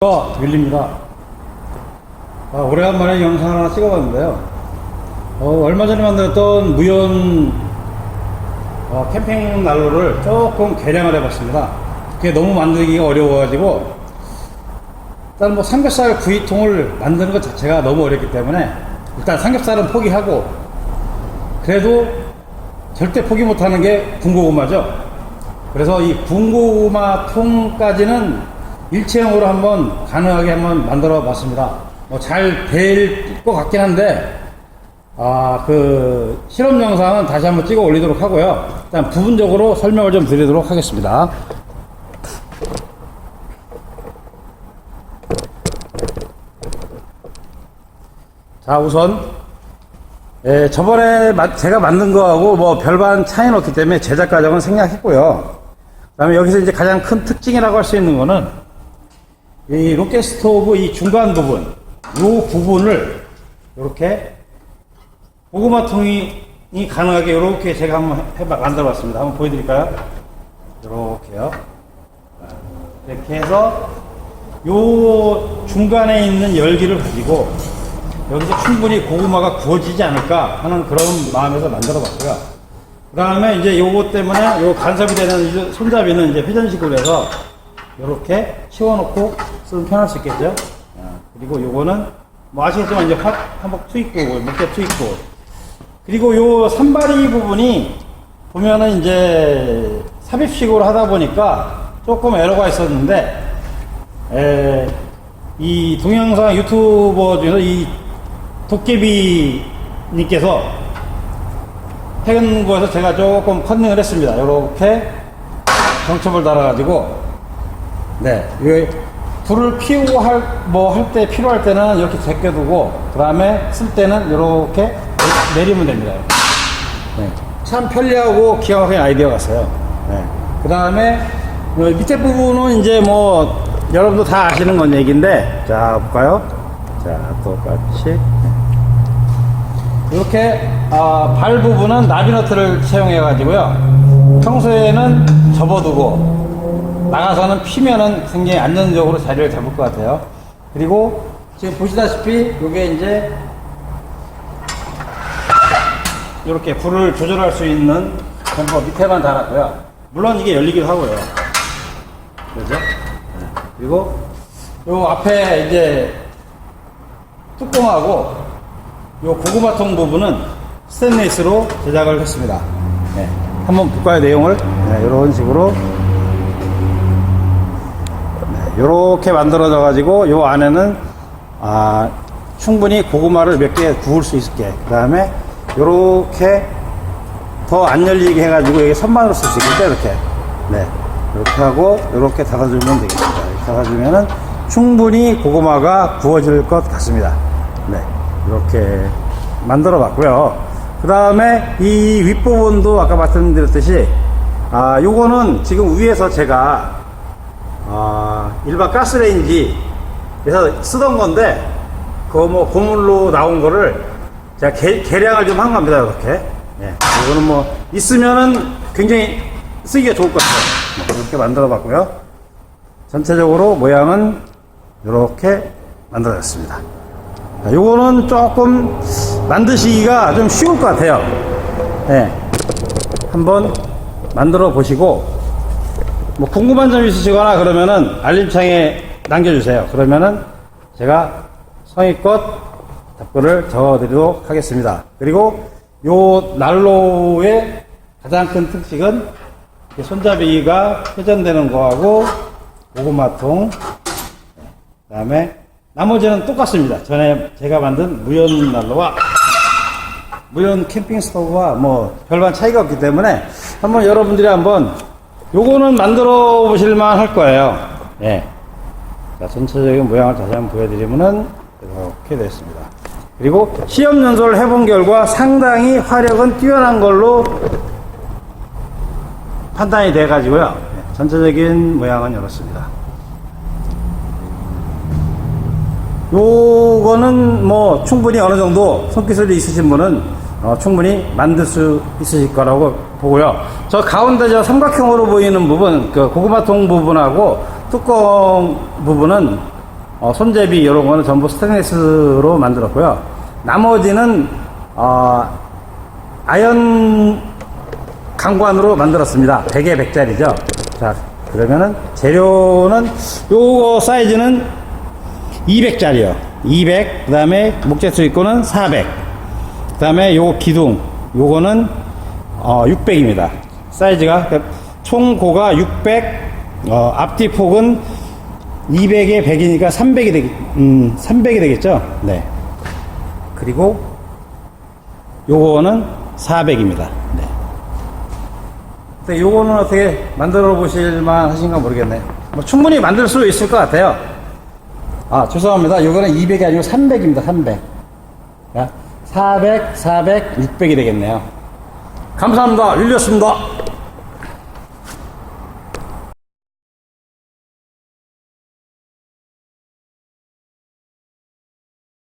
어, 윌리입니다. 아, 오래간만에 영상 하나 찍어봤는데요. 어, 얼마 전에 만들었던 무연 어, 캠핑 난로를 조금 개량을 해봤습니다. 그게 너무 만들기가 어려워가지고 일단 뭐 삼겹살 구이통을 만드는 것 자체가 너무 어렵기 때문에 일단 삼겹살은 포기하고 그래도 절대 포기 못하는 게 군고구마죠. 그래서 이 군고구마 통까지는 일체형으로 한번 가능하게 한번 만들어 봤습니다. 뭐 잘 될 것 같긴 한데, 아, 그, 실험 영상은 다시 한번 찍어 올리도록 하고요. 일단 부분적으로 설명을 좀 드리도록 하겠습니다. 자, 우선, 예, 저번에 마- 제가 만든 거하고 뭐 별반 차이는 없기 때문에 제작 과정은 생략했고요. 그 다음에 여기서 이제 가장 큰 특징이라고 할 수 있는 거는 이 로켓 스토브 이 중간 부분, 이 부분을 이렇게 고구마통이 이 가능하게 이렇게 제가 한번 해봐, 만들어 봤습니다. 한번 보여드릴까요? 이렇게요. 이렇게 해서 요 중간에 있는 열기를 가지고 여기서 충분히 고구마가 구워지지 않을까 하는 그런 마음에서 만들어 봤고요. 그 다음에 이제 요거 때문에 요 간섭이 되는 이 손잡이는 이제 회전식으로 해서 이렇게 치워놓고 쓰면 편할 수 있겠죠. 아, 그리고 요거는 뭐 아시겠지만 이제 화, 한복 투입구, 목재 투입구. 그리고 요 산바리 부분이 보면은 이제 삽입식으로 하다 보니까 조금 에러가 있었는데 에, 이 동영상 유튜버 중에서 이 도깨비님께서 해은 거에서 제가 조금 컨닝을 했습니다. 이렇게 정첩을 달아가지고 네, 이 불을 피우고 할, 뭐 할 때 필요할 때는 이렇게 제껴두고, 그 다음에 쓸 때는 이렇게 내리면 됩니다. 네. 참 편리하고 기가 막힌 아이디어 같아요. 네. 그 다음에 밑에 부분은 이제 뭐 여러분도 다 아시는 건 얘기인데, 자, 볼까요? 자, 똑같이. 이렇게 아, 발 부분은 나비너트를 채용해 가지고요 평소에는 접어두고 나가서는 피면은 굉장히 안전적으로 자리를 잡을 것 같아요 그리고 지금 보시다시피 이게 이제 이렇게 불을 조절할 수 있는 댐퍼 밑에만 달았고요 물론 이게 열리기도 하고요 그죠 네. 그리고 요 앞에 이제 뚜껑하고 요 고구마통 부분은 스테인리스로 제작을 했습니다. 네. 한번 볼까요, 내용을? 네, 이런 식으로. 네, 이렇게 만들어져 가지고 요 안에는 아, 충분히 고구마를 몇 개 구울 수 있게. 그 다음에 요렇게 더 안 열리게 해가지고 여기 선반으로 쓸 수 있겠죠, 이렇게. 네. 이렇게 하고 이렇게 닫아주면 되겠습니다. 이렇게 닫아주면은 충분히 고구마가 구워질 것 같습니다. 네. 이렇게 만들어 봤고요. 그 다음에 이 윗부분도 아까 말씀드렸듯이 아, 요거는 지금 위에서 제가 아, 일반 가스레인지에서 쓰던 건데 그거 뭐 고물로 나온 거를 제가 개, 개량을 좀 한 겁니다. 이렇게. 예. 이거는 뭐 있으면은 굉장히 쓰기가 좋을 것 같아요. 네, 이렇게 만들어 봤고요. 전체적으로 모양은 이렇게 만들어졌습니다. 자, 요거는 조금 만드시기가 좀 쉬울 것 같아요. 예. 한번 만들어 보시고, 뭐 궁금한 점 있으시거나 그러면은 알림창에 남겨주세요. 그러면은 제가 성의껏 답글을 적어드리도록 하겠습니다. 그리고 요 난로의 가장 큰 특징은 손잡이가 회전되는 거하고 고구마통, 그 다음에 나머지는 똑같습니다. 전에 제가 만든 무연 난로와 무연 캠핑 스토브와 뭐 별반 차이가 없기 때문에 한번 여러분들이 한번 요거는 만들어 보실만 할 거예요. 예. 자, 전체적인 모양을 다시 한번 보여드리면은 이렇게 됐습니다. 그리고 시험 연소를 해본 결과 상당히 화력은 뛰어난 걸로 판단이 돼 가지고요. 예, 전체적인 모양은 이렇습니다. 요거는 뭐 충분히 어느 정도 손기술이 있으신 분은 어, 충분히 만들 수 있으실 거라고 보고요. 저 가운데 저 삼각형으로 보이는 부분, 그 고구마통 부분하고 뚜껑 부분은 어, 손잡이 이런 거는 전부 스테인리스로 만들었고요. 나머지는 어, 아연 강관으로 만들었습니다. 100에 100짜리죠. 자, 그러면은 재료는 요거 사이즈는 200짜리요. 200. 그 다음에 목재 수 입고는 400. 그 다음에 요 기둥. 요거는 어, 600입니다. 사이즈가 그러니까 총 고가 600. 어, 앞뒤 폭은 200에 100이니까 300이 되겠, 음, 300이 되겠죠? 네. 그리고 요거는 400입니다. 네. 근데 요거는 어떻게 만들어 보실만 하신가 모르겠네. 뭐 충분히 만들 수 있을 것 같아요. 아, 죄송합니다. 요거는 200이 아니고 300입니다. 300. 자, 400, 400, 600이 되겠네요. 감사합니다. 율리였습니다.